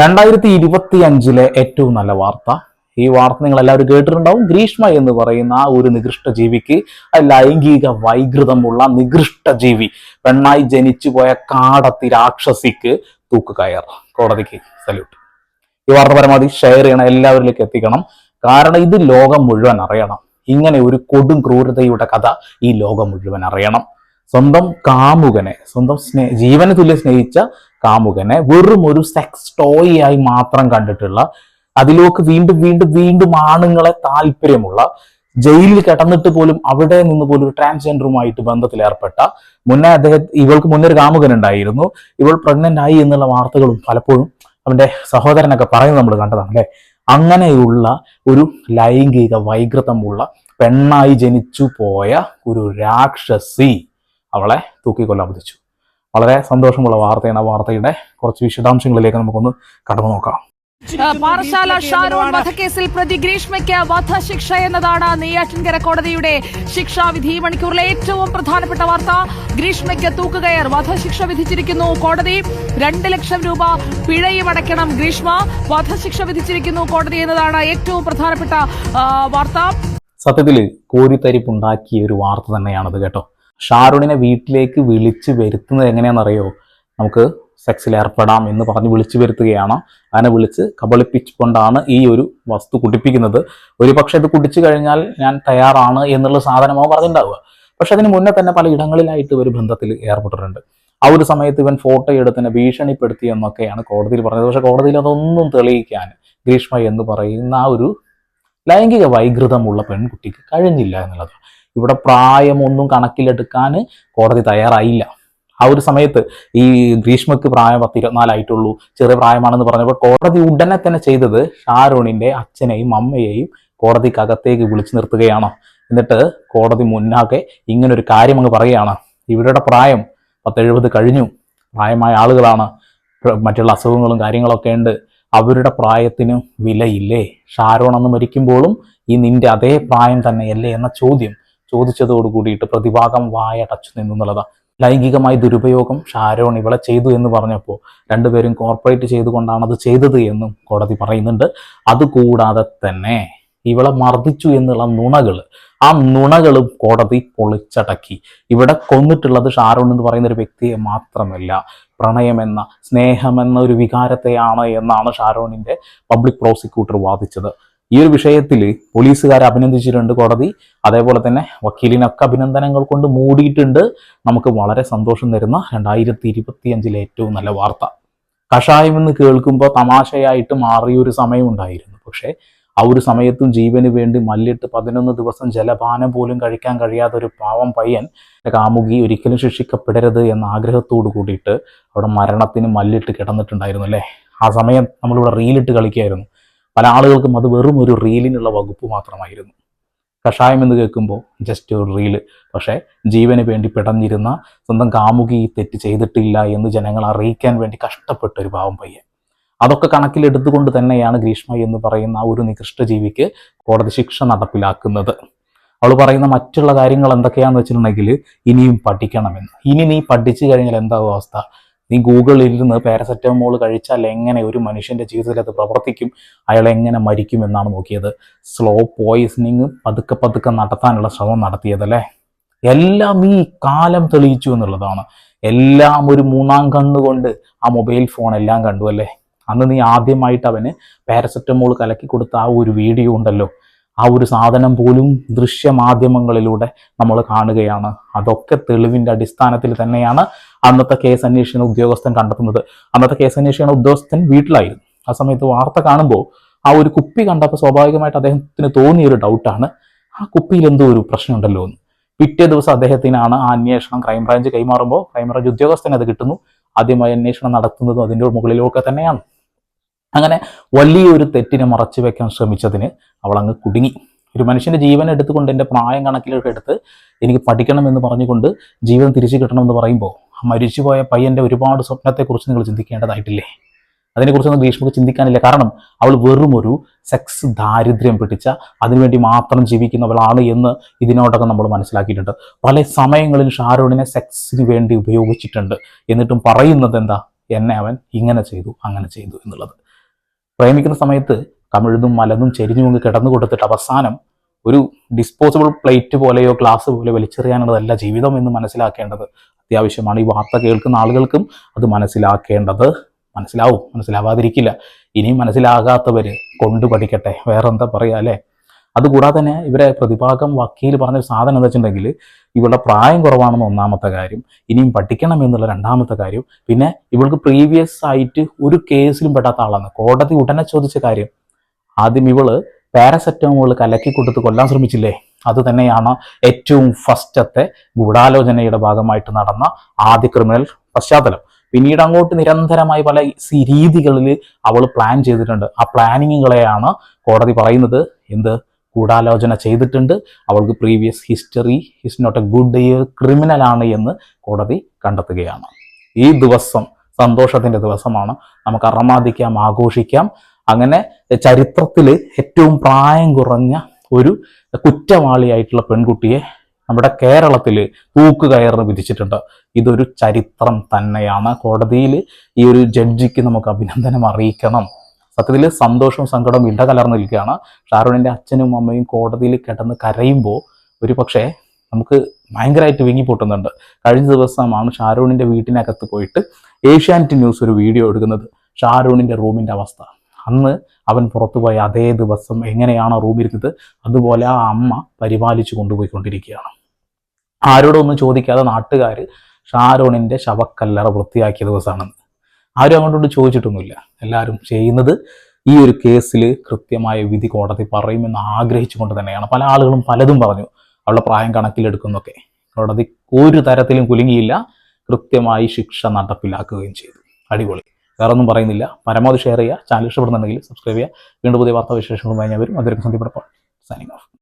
രണ്ടായിരത്തി ഇരുപത്തി അഞ്ചിലെ ഏറ്റവും നല്ല വാർത്ത. ഈ വാർത്ത നിങ്ങൾ എല്ലാവരും കേട്ടിട്ടുണ്ടാവും. ഗ്രീഷ്മ എന്ന് പറയുന്ന ആ ഒരു നികൃഷ്ട ജീവിക്ക് ലൈംഗിക വൈകൃതമുള്ള നികൃഷ്ട ജീവി പെണ്ണായി ജനിച്ചു പോയ കാടത്തി രാക്ഷസിക്ക് തൂക്കുകയർ. കോടതിക്ക് സല്യൂട്ട്. ഈ വാർത്ത പരമാവധി ഷെയർ ചെയ്യണം. എല്ലാവരിലേക്ക് എത്തിക്കണം. കാരണം ഇത് ലോകം മുഴുവൻ അറിയണം. ഇങ്ങനെ ഒരു കൊടും ക്രൂരതയുടെ കഥ ഈ ലോകം മുഴുവൻ അറിയണം. സ്വന്തം കാമുകനെ സ്വന്തം സ്നേ ജീവന് തുല്യം സ്നേഹിച്ച കാമുകനെ വെറും ഒരു സെക്സ് ടോയ് ആയി മാത്രം കണ്ടിട്ടുള്ള അതിലേക്ക് വീണ്ടും വീണ്ടും വീണ്ടും ആണുങ്ങളെ താല്പര്യമുള്ള ജയിലിൽ കിടന്നിട്ട് പോലും അവിടെ നിന്ന് പോലും ഒരു ട്രാൻസ്ജെൻഡറുമായിട്ട് ബന്ധത്തിൽ ഏർപ്പെട്ട മുന്നേ അദ്ദേഹം ഇവൾക്ക് മുന്നേ ഒരു കാമുകൻ ഉണ്ടായിരുന്നു. ഇവൾ പ്രഗ്നന്റ് ആയി എന്നുള്ള വാർത്തകളും പലപ്പോഴും അവന്റെ സഹോദരനൊക്കെ പറയുന്നത് നമ്മൾ കണ്ടതാണ് അല്ലെ? അങ്ങനെയുള്ള ഒരു ലൈംഗിക വൈകൃതമുള്ള പെണ്ണായി ജനിച്ചു പോയ ഒരു രാക്ഷസി അവളെ തൂക്കിക്കൊല്ലാൻ വിധിച്ചു. വളരെ സന്തോഷമുള്ള വാർത്തയാണ് ആ വാർത്തയുടെ കുറച്ച് വിശദാംശങ്ങളിലേക്ക് നമുക്കൊന്ന് കടന്നു നോക്കാം. പാറശാല ഷാരോൺ വധക്കേസിൽ പ്രതി ഗ്രീഷ്മയ്ക്ക് വധശിക്ഷ എന്നതാണ് നെയ്യാറ്റിൻകര കോടതിയുടെ ശിക്ഷാവിധി മണിക്കൂറിലെ ഏറ്റവും പ്രധാനപ്പെട്ട വാർത്ത ഗ്രീഷ്മയ്ക്ക് തൂക്കുകയർ വധശിക്ഷ വിധിച്ചിരിക്കുന്നു കോടതി. രണ്ട് ലക്ഷം രൂപ പിഴയും അടയ്ക്കണം ഗ്രീഷ്മ. വധശിക്ഷ വിധിച്ചിരിക്കുന്നു കോടതി എന്നതാണ് ഏറ്റവും പ്രധാനപ്പെട്ട വാർത്ത. സത്യത്തിൽ കോരിത്തരിപ്പുണ്ടാക്കിയ ഒരു വാർത്ത തന്നെയാണത് കേട്ടോ. ഷാരുണിനെ വീട്ടിലേക്ക് വിളിച്ചു വരുത്തുന്നത് എങ്ങനെയാണെന്നറിയോ? നമുക്ക് സെക്സിൽ ഏർപ്പെടാം എന്ന് പറഞ്ഞ് വിളിച്ചു വരുത്തുകയാണ്. അതിനെ വിളിച്ച് കബളിപ്പിച്ചുകൊണ്ടാണ് ഈ ഒരു വസ്തു കുടിപ്പിക്കുന്നത്. ഒരു പക്ഷെ ഇത് കുടിച്ചു കഴിഞ്ഞാൽ ഞാൻ തയ്യാറാണ് എന്നുള്ള സാധനമോ പറഞ്ഞിട്ടുണ്ടാവുക. പക്ഷെ അതിന് മുന്നേ തന്നെ പല ഇടങ്ങളിലായിട്ട് ഒരു ബന്ധത്തിൽ ഏർപ്പെട്ടിട്ടുണ്ട്. ആ ഒരു സമയത്ത് ഇവൻ ഫോട്ടോ എടുത്തിനെ ഭീഷണിപ്പെടുത്തി എന്നൊക്കെയാണ് കോടതിയിൽ പറഞ്ഞത്. പക്ഷെ കോടതിയിൽ അതൊന്നും തെളിയിക്കാൻ ഗ്രീഷ്മ എന്ന് പറയുന്ന ആ ഒരു ലൈംഗിക വൈകൃതമുള്ള പെൺകുട്ടിക്ക് കഴിഞ്ഞില്ല എന്നുള്ളത്. ഇവിടെ പ്രായമൊന്നും കണക്കിലെടുക്കാൻ കോടതി തയ്യാറായില്ല. ആ ഒരു സമയത്ത് ഈ ഗ്രീഷ്മക്ക് പ്രായം പത്ത് ഇരുപത്തിനാലായിട്ടുള്ളൂ ചെറിയ പ്രായമാണെന്ന് പറഞ്ഞപ്പോൾ കോടതി ഉടനെ തന്നെ ചെയ്തത് ഷാരൂണിന്റെ അച്ഛനെയും അമ്മയെയും കോടതിക്കകത്തേക്ക് വിളിച്ചു നിർത്തുകയാണ്. എന്നിട്ട് കോടതി മുന്നാകെ ഇങ്ങനൊരു കാര്യം അങ്ങ് പറയുകയാണ്. ഇവരുടെ പ്രായം പത്തെഴുപത് കഴിഞ്ഞു. പ്രായമായ ആളുകളാണ്. മറ്റുള്ള അസുഖങ്ങളും കാര്യങ്ങളൊക്കെ ഉണ്ട്. അവരുടെ പ്രായത്തിന് വിലയില്ലേ? ഷാരോൺ അന്ന് മരിക്കുമ്പോഴും ഈ നിന്റെ അതേ പ്രായം തന്നെയല്ലേ എന്ന ചോദ്യം ചോദിച്ചതോട് കൂടിയിട്ട് പ്രതിഭാഗം വായ നിന്നു നിന്നുള്ളതാ. ലൈംഗികമായി ദുരുപയോഗം ഷാരോൺ ഇവളെ ചെയ്തു എന്ന് പറഞ്ഞപ്പോൾ രണ്ടുപേരും കോർപ്പറേറ്റ് ചെയ്തുകൊണ്ടാണ് അത് ചെയ്തത് എന്നും കോടതി പറയുന്നുണ്ട്. അതുകൂടാതെ തന്നെ ഇവളെ മർദ്ദിച്ചു എന്നുള്ള നുണകൾ ആ നുണകളും കോടതി പൊളിച്ചടക്കി. ഇവിടെ കൊന്നിട്ടുള്ളത് ഷാരോൺ എന്ന് പറയുന്ന ഒരു വ്യക്തിയെ മാത്രമല്ല പ്രണയമെന്ന സ്നേഹമെന്ന ഒരു വികാരത്തെയാണ് എന്നാണ് ഷാരോണിന്റെ പബ്ലിക് പ്രോസിക്യൂട്ടർ വാദിച്ചത്. ഈ ഒരു വിഷയത്തിൽ പോലീസുകാരെ അഭിനന്ദിച്ചിട്ടുണ്ട് കോടതി. അതേപോലെ തന്നെ വക്കീലിനൊക്കെ അഭിനന്ദനങ്ങൾ കൊണ്ട് മൂടിയിട്ടുണ്ട്. നമുക്ക് വളരെ സന്തോഷം തരുന്ന രണ്ടായിരത്തി ഇരുപത്തി അഞ്ചിലെ ഏറ്റവും നല്ല വാർത്ത. കഷായം എന്ന് കേൾക്കുമ്പോൾ തമാശയായിട്ട് മാറിയൊരു സമയമുണ്ടായിരുന്നു സമയം പക്ഷേ ആ ഒരു സമയത്തും ജീവന് വേണ്ടി മല്ലിട്ട് പതിനൊന്ന് ദിവസം ജലപാനം പോലും കഴിക്കാൻ കഴിയാത്ത ഒരു പാവം പയ്യൻ കാമുകി ഒരിക്കലും ശിക്ഷിക്കപ്പെടരുത് എന്ന ആഗ്രഹത്തോട് കൂടിയിട്ട് അവിടെ മരണത്തിന് മല്ലിട്ട് കിടന്നിട്ടുണ്ടായിരുന്നു അല്ലേ? ആ സമയം നമ്മളിവിടെ റീലിട്ട് കളിക്കുകയായിരുന്നു. പല ആളുകൾക്കും അത് വെറും ഒരു റീലിനുള്ള വകുപ്പ് മാത്രമായിരുന്നു. കഷായം എന്ന് കേൾക്കുമ്പോൾ ജസ്റ്റ് ഒരു റീൽ. പക്ഷേ ജീവന് വേണ്ടി പിടഞ്ഞിരുന്ന സ്വന്തം കാമുകി തെറ്റ് ചെയ്തിട്ടില്ല എന്ന് ജനങ്ങൾ അറിയിക്കാൻ വേണ്ടി കഷ്ടപ്പെട്ട ഒരു പാവം പയ്യൻ. അതൊക്കെ കണക്കിലെടുത്തുകൊണ്ട് തന്നെയാണ് ഗ്രീഷ്മ എന്ന് പറയുന്ന ആ ഒരു നികൃഷ്ട ജീവിക്ക് കോടതി ശിക്ഷ നടപ്പിലാക്കുന്നത്. അവൾ പറയുന്ന മറ്റുള്ള കാര്യങ്ങൾ എന്തൊക്കെയാന്ന് വെച്ചിട്ടുണ്ടെങ്കിൽ ഇനിയും പഠിക്കണമെന്ന്. ഇനി നീ പഠിച്ചു കഴിഞ്ഞാൽ എന്താ അവസ്ഥ? നീ ഗൂഗിളിൽ ഇരുന്ന് പാരസെറ്റമോൾ കഴിച്ചാൽ എങ്ങനെ ഒരു മനുഷ്യന്റെ ജീവിതത്തിൽ അത് പ്രവർത്തിക്കും? അയാൾ എങ്ങനെ മരിക്കും എന്നാണ് നോക്കിയത്. സ്ലോ പോയിസണിങ് പതുക്കെ പതുക്കെ നടത്താനുള്ള ശ്രമം നടത്തിയതല്ലേ? എല്ലാം ഈ കാലം തെളിയിച്ചു എന്നുള്ളതാണ്. എല്ലാം ഒരു മൂന്നാം കണ്ണുകൊണ്ട് ആ മൊബൈൽ ഫോൺ എല്ലാം കണ്ടു അല്ലേ? അന്ന് നീ ആദ്യമായിട്ട് അവന് പാരസെറ്റമോൾ കലക്കി കൊടുത്ത ആ ഒരു വീഡിയോ ഉണ്ടല്ലോ. ആ ഒരു സാധനം പോലും ദൃശ്യമാധ്യമങ്ങളിലൂടെ നമ്മൾ കാണുകയാണ്. അതൊക്കെ തെളിവിന്റെ അടിസ്ഥാനത്തിൽ തന്നെയാണ് അന്നത്തെ കേസ് അന്വേഷണ ഉദ്യോഗസ്ഥൻ കണ്ടെത്തുന്നത്. അന്നത്തെ കേസ് അന്വേഷണ ഉദ്യോഗസ്ഥൻ വീട്ടിലായിരുന്നു. ആ സമയത്ത് വാർത്ത കാണുമ്പോൾ ആ ഒരു കുപ്പി കണ്ടപ്പോൾ സ്വാഭാവികമായിട്ട് അദ്ദേഹത്തിന് തോന്നിയ ഒരു ഡൗട്ടാണ് ആ കുപ്പിയിൽ എന്തോ ഒരു പ്രശ്നമുണ്ടല്ലോ എന്ന്. പിറ്റേ ദിവസം അദ്ദേഹത്തിനാണ് ആ അന്വേഷണം ക്രൈംബ്രാഞ്ച് കൈമാറുമ്പോൾ ക്രൈംബ്രാഞ്ച് ഉദ്യോഗസ്ഥന് അത് കിട്ടുന്നു. ആദ്യമായി അന്വേഷണം നടത്തുന്നതും അതിന്റെ മുകളിലൊക്കെ തന്നെയാണ്. അങ്ങനെ വലിയൊരു തെറ്റിനെ മറച്ചു വെക്കാൻ ശ്രമിച്ചതിന് അവൾ അങ്ങ് കുടുങ്ങി. ഒരു മനുഷ്യന്റെ ജീവൻ എടുത്തുകൊണ്ട് എന്റെ പ്രായം കണക്കിലൊക്കെ എടുത്ത് എനിക്ക് പഠിക്കണമെന്ന് പറഞ്ഞുകൊണ്ട് ജീവൻ തിരിച്ചു കിട്ടണമെന്ന് പറയുമ്പോൾ മരിച്ചുപോയ പയ്യന്റെ ഒരുപാട് സ്വപ്നത്തെക്കുറിച്ച് നിങ്ങൾ ചിന്തിക്കേണ്ടതായിട്ടില്ലേ? അതിനെക്കുറിച്ചൊന്നും ഗ്രീഷ്മക്ക് ചിന്തിക്കാനില്ല. കാരണം അവൾ വെറും ഒരു സെക്സ് ദാരിദ്ര്യം പിടിച്ച അതിനുവേണ്ടി മാത്രം ജീവിക്കുന്നവളാണ് എന്ന് ഇതിനോടൊക്കെ നമ്മൾ മനസ്സിലാക്കിയിട്ടുണ്ട്. പല സമയങ്ങളിൽ ഷാരൂണിനെ സെക്സിന് വേണ്ടി ഉപയോഗിച്ചിട്ടുണ്ട്. എന്നിട്ടും പറയുന്നത് എന്താ? എന്നെ അവൻ ഇങ്ങനെ ചെയ്തു അങ്ങനെ ചെയ്തു എന്നുള്ളത്. പ്രേമിക്കുന്ന സമയത്ത് കമിഴ്ന്നും മലന്നും ചെരിഞ്ഞു കൊണ്ട് കിടന്നു കൊടുത്തിട്ട് അവസാനം ഒരു ഡിസ്പോസിബിൾ പ്ലേറ്റ് പോലെയോ ഗ്ലാസ് പോലെ വലിച്ചെറിയാനുള്ളതല്ല ജീവിതം എന്ന് മനസ്സിലാക്കേണ്ടത്. അത്യാവശ്യമാണ് ഈ വാർത്ത കേൾക്കുന്ന ആളുകൾക്കും അത് മനസ്സിലാക്കേണ്ടത്. മനസ്സിലാവും. മനസ്സിലാവാതിരിക്കില്ല. ഇനിയും മനസ്സിലാകാത്തവര് കൊണ്ടു പഠിക്കട്ടെ വേറെന്താ പറയുക അല്ലേ? അതുകൂടാതെ തന്നെ ഇവരെ പ്രതിഭാഗം വക്കീൽ പറഞ്ഞ സാധനം എന്താ വെച്ചിട്ടുണ്ടെങ്കിൽ ഇവളുടെ പ്രായം കുറവാണെന്ന് ഒന്നാമത്തെ കാര്യം ഇനിയും പഠിക്കണം എന്നുള്ള രണ്ടാമത്തെ കാര്യം പിന്നെ ഇവൾക്ക് പ്രീവിയസ് ആയിട്ട് ഒരു കേസിലും പെടാത്ത ആളാണ്. കോടതി ഉടനെ ചോദിച്ച കാര്യം ആദ്യം ഇവൾ പാരസെറ്റമോൾ കലക്കി കൊടുത്ത് കൊല്ലാൻ ശ്രമിച്ചില്ലേ? അത് തന്നെയാണ് ഏറ്റവും ഫസ്റ്റത്തെ ഗൂഢാലോചനയുടെ ഭാഗമായിട്ട് നടന്ന ആദ്യ ക്രിമിനൽ പശ്ചാത്തലം. പിന്നീട് അങ്ങോട്ട് നിരന്തരമായി പല രീതികളിൽ അവൾ പ്ലാൻ ചെയ്തിട്ടുണ്ട്. ആ പ്ലാനിങ്ങുകളെയാണ് കോടതി പറയുന്നത്. എന്ത്? ഗൂഢാലോചന ചെയ്തിട്ടുണ്ട്. അവൾക്ക് previous history his not a good criminal ആണ് എന്ന് കോടതി കണ്ടെത്തുകയാണ്. ഈ ദിവസം സന്തോഷത്തിന്റെ ദിവസമാണ്. നമുക്ക് അറമാദിക്കാം ആഘോഷിക്കാം. അങ്ങനെ ചരിത്രത്തിൽ ഏറ്റവും പ്രായം കുറഞ്ഞ ഒരു കുറ്റവാളിയായിട്ടുള്ള പെൺകുട്ടിയെ നമ്മുടെ കേരളത്തിൽ തൂക്കുകയറിന് വിധിച്ചിട്ടുണ്ട്. ഇതൊരു ചരിത്രം തന്നെയാണ്. കോടതിയിൽ ഈ ഒരു ജഡ്ജിക്ക് നമുക്ക് അഭിനന്ദനം അറിയിക്കണം. സത്യത്തിൽ സന്തോഷവും സങ്കടവും ഇടകലർന്ന് നിൽക്കുകയാണ്. ഷാരൂണിന്റെ അച്ഛനും അമ്മയും കോടതിയിൽ കിടന്ന് കരയുമ്പോൾ ഒരു പക്ഷേ നമുക്ക് ഭയങ്കരമായിട്ട് വിങ്ങിപ്പൊട്ടുന്നുണ്ട്. കഴിഞ്ഞ ദിവസമാണ് ഷാരൂണിന്റെ വീട്ടിനകത്ത് പോയിട്ട് ഏഷ്യാനെറ്റ് ന്യൂസ് ഒരു വീഡിയോ എടുക്കുന്നത്. ഷാരൂണിന്റെ റൂമിന്റെ അവസ്ഥ. അന്ന് അവൻ പുറത്തുപോയ അതേ ദിവസം എങ്ങനെയാണോ റൂമിരുന്നത് അതുപോലെ ആ അമ്മ പരിപാലിച്ചു കൊണ്ടുപോയിക്കൊണ്ടിരിക്കുകയാണ്. ആരോടൊന്നും ചോദിക്കാതെ നാട്ടുകാർ ഷാരൂണിന്റെ ശവക്കല്ലറ വൃത്തിയാക്കിയ ദിവസമാണെന്ന് ആരും അങ്ങോട്ട് ചോദിച്ചിട്ടൊന്നുമില്ല. എല്ലാവരും ചെയ്യുന്നത് ഈ ഒരു കേസിൽ കൃത്യമായ വിധി കോടതി പറയുമെന്ന് ആഗ്രഹിച്ചുകൊണ്ട് തന്നെയാണ്. പല ആളുകളും പലതും പറഞ്ഞു. അവളുടെ പ്രായം കണക്കിലെടുക്കുന്നൊക്കെ കോടതി ഒരു തരത്തിലും കുലുങ്ങിയില്ല. കൃത്യമായി ശിക്ഷ നടപ്പിലാക്കുകയും ചെയ്തു. അടിപൊളി. വേറെ ഒന്നും പറയുന്നില്ല. പരമാവധി ഷെയർ ചെയ്യുക. ചാനൽ ഇഷ്ടപ്പെടുന്നുണ്ടെങ്കിൽ സബ്സ്ക്രൈബ് ചെയ്യുക. വീണ്ടും പുതിയ വാർത്താ വിശേഷങ്ങളുമായി ഞാൻ വരും. അതൊരു സന്ധിപ്പെടുപ്പോൾ സൈനിങ് ഓഫ്